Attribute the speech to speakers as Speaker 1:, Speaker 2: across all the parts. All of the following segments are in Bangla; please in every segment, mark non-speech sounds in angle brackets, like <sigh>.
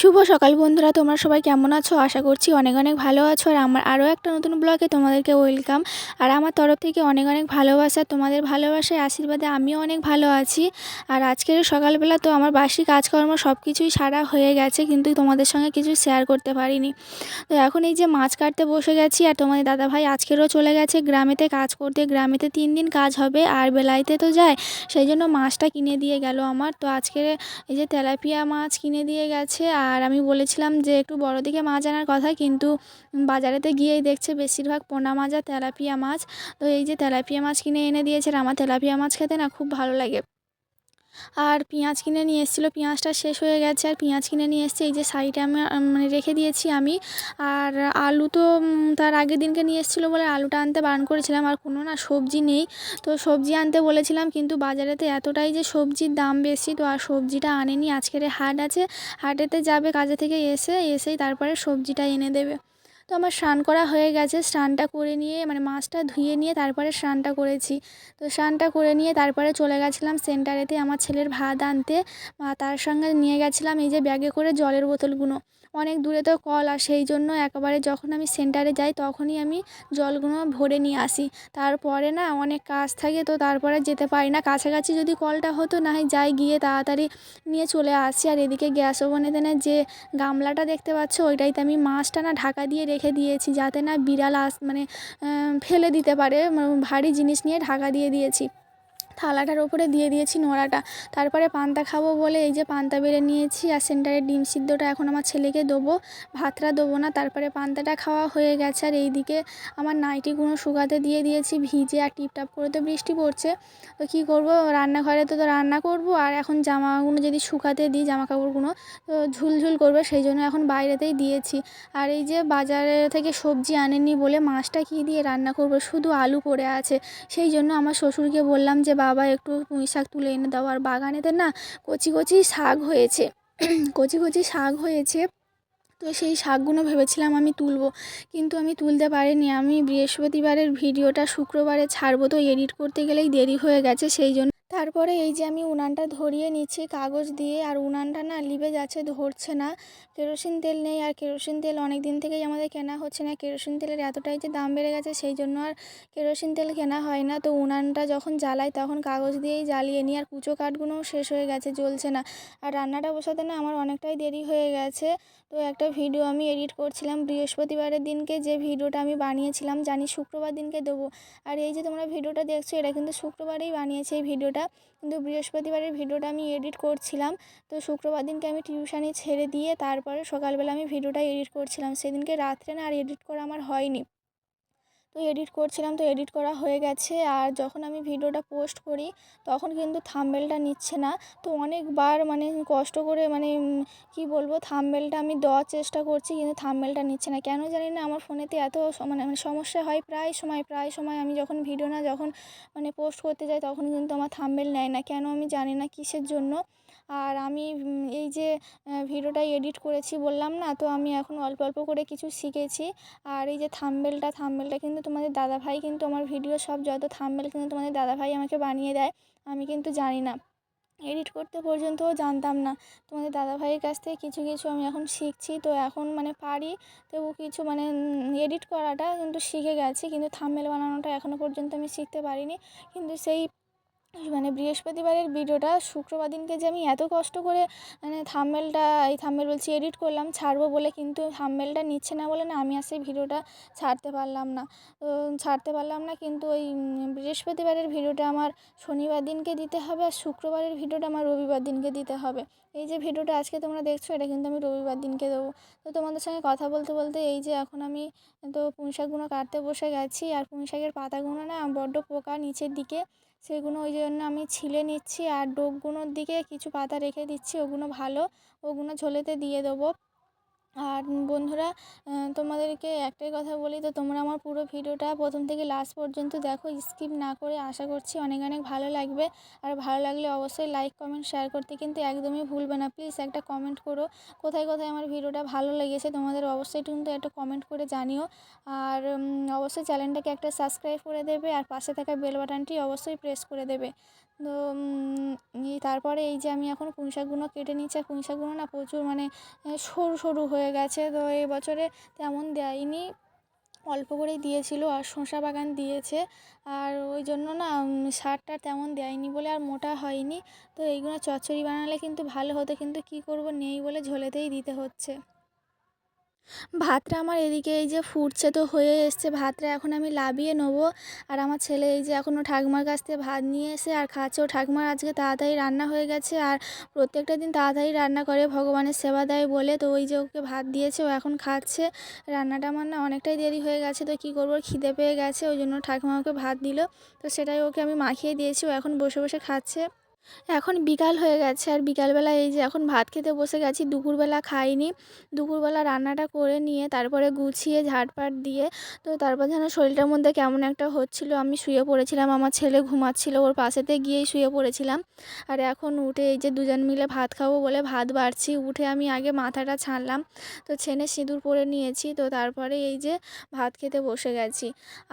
Speaker 1: শুভ সকাল বন্ধুরা, তোমরা সবাই কেমন আছো? আশা করছি অনেক অনেক ভালো আছো। আর আমার আরও একটা নতুন ব্লগে তোমাদেরকে ওয়েলকাম। আর আমার তরফ থেকে অনেক অনেক ভালোবাসা, তোমাদের ভালোবাসায় আশীর্বাদে আমিও অনেক ভালো আছি। আর আজকের সকালবেলা তো আমার বাসি কাজকর্ম সব কিছুই সারা হয়ে গেছে, কিন্তু তোমাদের সঙ্গে কিছু শেয়ার করতে পারিনি। তো এখন এই যে মাছ কাটতে বসে গেছি, আর তোমাদের দাদা ভাই আজকেরও চলে গেছে গ্রামেতে কাজ করতে। গ্রামেতে তিন দিন কাজ হবে, আর বেলাইতে তো যায়, সেই জন্য মাছটা কিনে দিয়ে গেল আমার। তো আজকের এই যে তেলাপিয়া মাছ কিনে দিয়ে গেছে আর আমি বলেছিলাম যে একটু বড় দিকে মাছ আনার কথা, কিন্তু বাজারেতে গিয়েই দেখছে বেশিরভাগ পোনা মাছ আর তেলাপিয়া মাছ। তো এই যে তেলাপিয়া মাছ কিনে এনে দিয়েছে আর আমার তেলাপিয়া মাছ খেতে না খুব ভালো লাগে। আর পেঁয়াজ কিনে নিয়ে এসেছিল, পেঁয়াজটা শেষ হয়ে গেছে আর পেঁয়াজ কিনে নিয়ে এসছে, এই যে সাইডে আমি মানে রেখে দিয়েছি আমি। আর আলু তো তার আগের দিনকে নিয়ে এসেছিল বলে আলুটা আনতে বারণ করেছিলাম, আর কোনো না সবজি নেই। তো সবজি আনতে বলেছিলাম, কিন্তু বাজারেতে এতটাই যে সবজির দাম বেশি, তো আর সবজিটা আনেনি। আজকের হাট আছে, হাটেতে যাবে কাজে থেকে এসে, এসেই তারপরে সবজিটা এনে দেবে। তো আমার স্নান করা হয়ে গেছে। স্নানটা করে নিয়ে মানে মাছটা ধুয়ে নিয়ে তারপরে স্নানটা করেছি। তো স্নানটা করে নিয়ে তারপরে চলে গেছিলাম সেন্টারেতে আমার ছেলের ভাত আনতে। তার সঙ্গে নিয়ে গেছিলাম এই যে ব্যাগে করে জলের বোতলগুলো। অনেক দূরে তো কল, আর সেই জন্য একবারে যখন আমি সেন্টারে যাই তখনই আমি জলগুলো ভরে নিয়ে আসি। তারপরে না অনেক কাজ থাকে তো তারপরে যেতে পারি না। কাছাকাছি যদি কলটা হতো না হয় যাই গিয়ে তাড়াতাড়ি নিয়ে চলে আসি। আর এদিকে গ্যাস ওভেনেতে না যে গামলাটা দেখতে পাচ্ছ ওইটাইতে আমি মাছটা না ঢাকা দিয়ে রেখে দিয়েছি যাতে না বিড়াল আস মানে ফেলে দিতে পারে। ভারী জিনিস নিয়ে ঢাকা দিয়ে দিয়েছি। থালাটার ওপরে দিয়ে দিয়েছি নোড়াটা। তারপরে পান্তা খাব বলে এই যে পান্তা বেড়ে নিয়েছি আর সেন্টারে ডিম সিদ্ধটা এখন আমার ছেলেকে দেবো। ভাতটা দেবো না, তারপরে পান্তাটা খাওয়া হয়ে গেছে আর এইদিকে আমার নাইটিগুলো শুকাতে দিয়ে দিয়েছি, ভিজে আর টিপটাপ করে তো বৃষ্টি পড়ছে। তো কী করব, রান্নাঘরে তো তো রান্না করব আর এখন জামাগুলো যদি শুকাতে দিই জামা কাপড়গুলো তো ঝুলঝুল করবে সেই জন্য এখন বাইরেতেই দিয়েছি। আর এই যে বাজারে থেকে সবজি আনেনি বলে মাছটা কী দিয়ে রান্না করব, শুধু আলু পড়ে আছে। সেই জন্য আমার শ্বশুরকে বললাম যে বাবা একটু পুঁই শাক তুলে এনে দাও। আর বাগানেতে না কচি কচি শাক হয়েছে। <clears throat> কচি কচি শাক হয়েছে। তো সেই শাকগুলো ভেবেছিলাম আমি তুলবো। কিন্তু আমি তুলতে পারিনি। আমি বৃহস্পতিবারের ভিডিওটা শুক্রবারে ছাড়বো। তো এডিট করতে গেলেই দেরি হয়ে গেছে, সেই জন্য তারপরে এই যে আমি উনানটা ধরিয়ে নিচ্ছি কাগজ দিয়ে, আর উনানটা না লিবে যাচ্ছে, ধরছে না। কেরোসিন তেল নেই, আর কেরোসিন তেল অনেক দিন থেকেই আমাদের কেনা হচ্ছে না। কেরোসিন তেলের এতটাই যে দাম বেড়ে গেছে, সেই জন্য আর কেরোসিন তেল কেনা হয় না। তো উনানটা যখন জ্বালাই তখন কাগজ দিয়েই জ্বালিয়ে নিই, আর কুচো কাঠগুলোও শেষ হয়ে গেছে, জ্বলছে না। আর রান্নাটা বসাতে না আমার অনেকটাই দেরি হয়ে গেছে। তো একটা ভিডিও আমি এডিট করছিলাম বৃহস্পতিবারের দিনকে, যে ভিডিওটা আমি বানিয়েছিলাম, জানি শুক্রবার দিনকে দেবো। আর এই যে তোমরা ভিডিওটা দেখছ, এটা কিন্তু শুক্রবারেই বানিয়েছি এই ভিডিওটা। কিন্তু বৃহস্পতিবারের ভিডিওটা আমি এডিট করছিলাম। তো শুক্রবার দিনকে আমি টিউশানি ছেড়ে দিয়ে তারপরে সকালবেলা আমি ভিডিওটা এডিট করছিলাম। সেদিনকে রাত্রে না আর এডিট করা আমার হয়নি। তো এডিট করছিলাম, তো এডিট করা হয়ে গেছে। আর যখন আমি ভিডিওটা পোস্ট করি, তখন কিন্তু থাম্বেলটা নিচ্ছে না। তো অনেকবার মানে কষ্ট করে মানে কি বলব থাম্বেলটা আমি দেওয়ার চেষ্টা করছি, কিন্তু থাম্বেলটা নিচ্ছে না। কেন জানি না, আমার ফোনেতে এত মানে মানে সমস্যা হয়, প্রায় সময় প্রায় সময় আমি যখন ভিডিও না যখন মানে পোস্ট করতে যাই, তখন কিন্তু আমার থাম্বেল নেয় না। কেন আমি জানি না কিসের জন্য। আর আমি এই যে ভিডিওটা এডিট করেছি বললাম না, তো আমি এখন অল্প অল্প করে কিছু শিখেছি। আর এই যে থাম্বেলটা থাম্বেলটা কিন্তু তোমাদের দাদাভাই কিন্তু আমার ভিডিও সব যত থাম্বেল কিন্তু তোমাদের দাদাভাই আমাকে বানিয়ে দেয়, আমি কিন্তু জানি না। এডিট করতে পর্যন্তও জানতাম না। তোমাদের দাদাভাইয়ের কাছ থেকে কিছু কিছু আমি এখন শিখছি, তো এখন মানে পারি, তবু কিছু মানে এডিট করাটা কিন্তু শিখে গেছি, কিন্তু থাম্বেল বানানোটা এখনও পর্যন্ত আমি শিখতে পারিনি। কিন্তু সেই মানে বৃহস্পতিবারের ভিডিওটা, শুক্রবার দিনকে যে আমি এত কষ্ট করে মানে থাম্বেলটা এই থাম্বেল বলছি এডিট করলাম, ছাড়বো বলে কিন্তু থাম্বেলটা নিচ্ছে না বলে না, আমি আর সেই ভিডিওটা ছাড়তে পারলাম না। তো ছাড়তে পারলাম না কিন্তু ওই বৃহস্পতিবারের ভিডিওটা আমার শনিবার দিনকে দিতে হবে আর শুক্রবারের ভিডিওটা আমার রবিবার দিনকে দিতে হবে। এই যে ভিডিওটা আজকে তোমরা দেখছ, এটা কিন্তু আমি রবিবার দিনকে দেবো। তো তোমাদের সঙ্গে কথা বলতে বলতে এই যে এখন আমি তো পুঁই শাকগুলো কাটতে বসে গেছি, আর পুঁই শাকের পাতাগুলো না বড্ড পোকা নিচের দিকে সেগুলো ওই জন্য আমি ছিলে নিচ্ছি আর ডোকগুলোর দিকে কিছু পাতা রেখে দিচ্ছি, ওগুলো ভালো, ওগুলো ঝোলেতে দিয়ে দেবো। আর বন্ধুরা তোমাদেরকে একটাই কথা বলি, তো তোমরা আমার পুরো ভিডিওটা প্রথম থেকে লাস্ট পর্যন্ত দেখো স্কিপ না করে আশা করছি অনেক অনেক ভালো লাগবে। আর ভালো লাগলে অবশ্যই লাইক কমেন্ট শেয়ার করতে কিন্তু একদমই ভুলবে না। প্লিজ একটা কমেন্ট করো, কোথায় কোথায় আমার ভিডিওটা ভালো লেগেছে, তোমাদের অবশ্যই কিন্তু একটা কমেন্ট করে জানিও। আর অবশ্যই চ্যানেলটাকে একটা সাবস্ক্রাইব করে দেবে, আর পাশে থাকা বেল বাটনটি অবশ্যই প্রেস করে দেবে। তো তারপরে এই যে আমি এখন পুঁই শাকগুলো কেটে নিচ্ছি আর পুঁই শাকগুলো না প্রচুর মানে সরু সরু হয়ে গেছে। তো এই বছরে তেমন দেয়নি। অল্প করেই দিয়েছিল আর শসা বাগান দিয়েছে। আর ওই জন্য না সারটা তেমন দেয়নি বলে আর মোটা হয়নি। তো এইগুলো চচ্চড়ি বানালে কিন্তু ভালো হতো, কিন্তু কী করব, নেই বলে ঝোলেতেই দিতে হচ্ছে। ভাতটা আমার এদিকে এই যে ফুটছে তো হয়ে এসছে, ভাতটা এখন আমি লাভিয়ে নেব। আর আমার ছেলে এই যে এখনও ঠাকুমার কাছ থেকে ভাত নিয়ে এসে আর খাচ্ছে। ও ঠাকুমার আজকে তাড়াতাড়ি রান্না হয়ে গেছে আর প্রত্যেকটা দিন তাড়াতাড়ি রান্না করে, ভগবানের সেবা দেয় বলে। তো ওই যে ওকে ভাত দিয়েছে, ও এখন খাচ্ছে। রান্নাটা আমার না অনেকটাই দেরি হয়ে গেছে, তো কী করব? খিদে পেয়ে গেছে, ওই জন্য ঠাকুমা ওকে ভাত দিল। তো সেটাই ওকে আমি মাখিয়ে দিয়েছি, ও এখন বসে বসে খাচ্ছে। এখন বিকাল হয়ে গেছে। আর বিকালবেলা এই যে এখন ভাত খেতে বসে গেছি, দুপুরবেলা খাইনি। দুপুরবেলা রান্নাটা করে নিয়ে তারপরে গুছিয়ে ঝাড়পাট দিয়ে তো তারপর যেন শরীরটার মধ্যে কেমন একটা হচ্ছিল, আমি শুয়ে পড়েছিলাম। আমার ছেলে ঘুমাচ্ছিল, ওর পাশেতে গিয়েই শুয়ে পড়েছিলাম। আর এখন উঠে এই যে দুজন মিলে ভাত খাব বলে ভাত বাড়ছি, উঠে আমি আগে মাথাটা ছাড়লাম। তো ছেনে সিঁদুর পরে নিয়েছি, তো তারপরে এই যে ভাত খেতে বসে গেছি।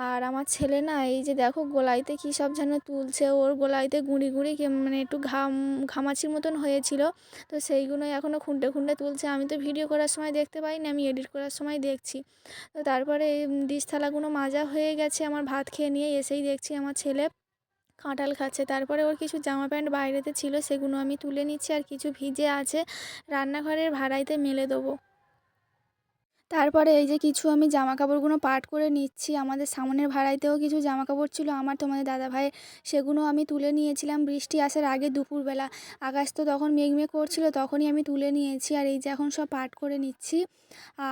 Speaker 1: আর আমার ছেলে না, এই যে দেখো গোলাইতে কী সব যেন তুলছে, ওর গোলাইতে গুঁড়ি গুঁড়ি মানে একটু ঘাম, ঘামাচির মতন হয়েছিল। তো সেইগুলোই এখনও খুন্টে খুন্টে তুলছে। আমি তো ভিডিও করার সময় দেখতে পাইনি, আমি এডিট করার সময় দেখছি। তো তারপরে ডিশ থালাগুলো মাজা হয়ে গেছে আমার ভাত খেয়ে নিয়ে, এসেই দেখছি আমার ছেলে কাঁঠাল খাচ্ছে। তারপরে ওর কিছু জামা প্যান্ট বাইরেতে ছিল, সেগুলো আমি তুলে নিচ্ছি আর কিছু ভিজে আছে। রান্নাঘরের ভাড়াইতে মেলে দেবো। তারপরে এই যে কিছু আমি জামা কাপড়গুলো পাট করে নিচ্ছি, আমাদের সামনের ভাড়াইতেও কিছু জামা কাপড় ছিল, আমার তোমাদের দাদা ভাইয়ের সেগুলো আমি তুলে নিয়েছিলাম। বৃষ্টি আসার আগে দুপুরবেলা, আকাশ তো তখন মেঘ মেঘ করছিল, তখনই আমি তুলে নিয়েছি আর এই যে এখন সব পাট করে নিচ্ছি।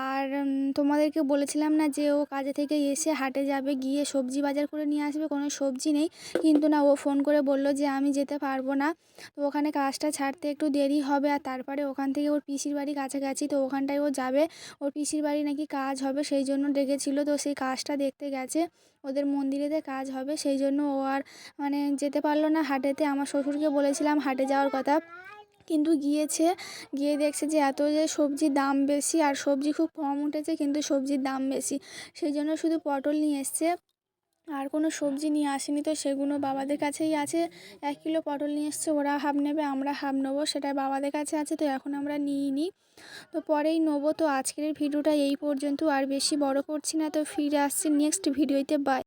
Speaker 1: আর তোমাদেরকে বলেছিলাম না যে ও কাজে থেকে এসে হাটে যাবে, গিয়ে সবজি বাজার করে নিয়ে আসবে, কোনো সবজি নেই। কিন্তু না, ও ফোন করে বলল যে আমি যেতে পারব না। তো ওখানে কাজটা ছাড়তে একটু দেরি হবে আর তারপরে ওখান থেকে ওর পিসির বাড়ি কাছাকাছি, তো ওখানটায় ও যাবে। ওর পিসির বাড়ি নাকি কাজ হবে সেই জন্য ডেকেছিল। তো সেই কাজটা দেখতে গেছে, ওদের মন্দিরেতে কাজ হবে সেই জন্য ও আর মানে যেতে পারল না হাটেতে। আমার শ্বশুরকে বলেছিলাম হাটে যাওয়ার কথা। কিন্তু গিয়েছে, গিয়ে দেখছে যে এত যে সবজির দাম বেশি আর সবজি খুব কম উঠেছে, কিন্তু সবজির দাম বেশি। সেই জন্য শুধু পটল নিয়ে এসছে। আর কোনো সবজি নিয়ে আসেনি তো সেগুলো বাবাদের কাছেই আছে। এক কিলো পটল নিয়ে এসছে, ওরা হাফ নেবে, আমরা হাফ নেব সেটা বাবাদের কাছে আছে তো এখন আমরা নিইনি। তো পরেই নেব, তো আজকের ভিডিওটা এই পর্যন্ত, আর বেশি বড় করছি না, তো ফিরে আসছি নেক্সট ভিডিওতে বাই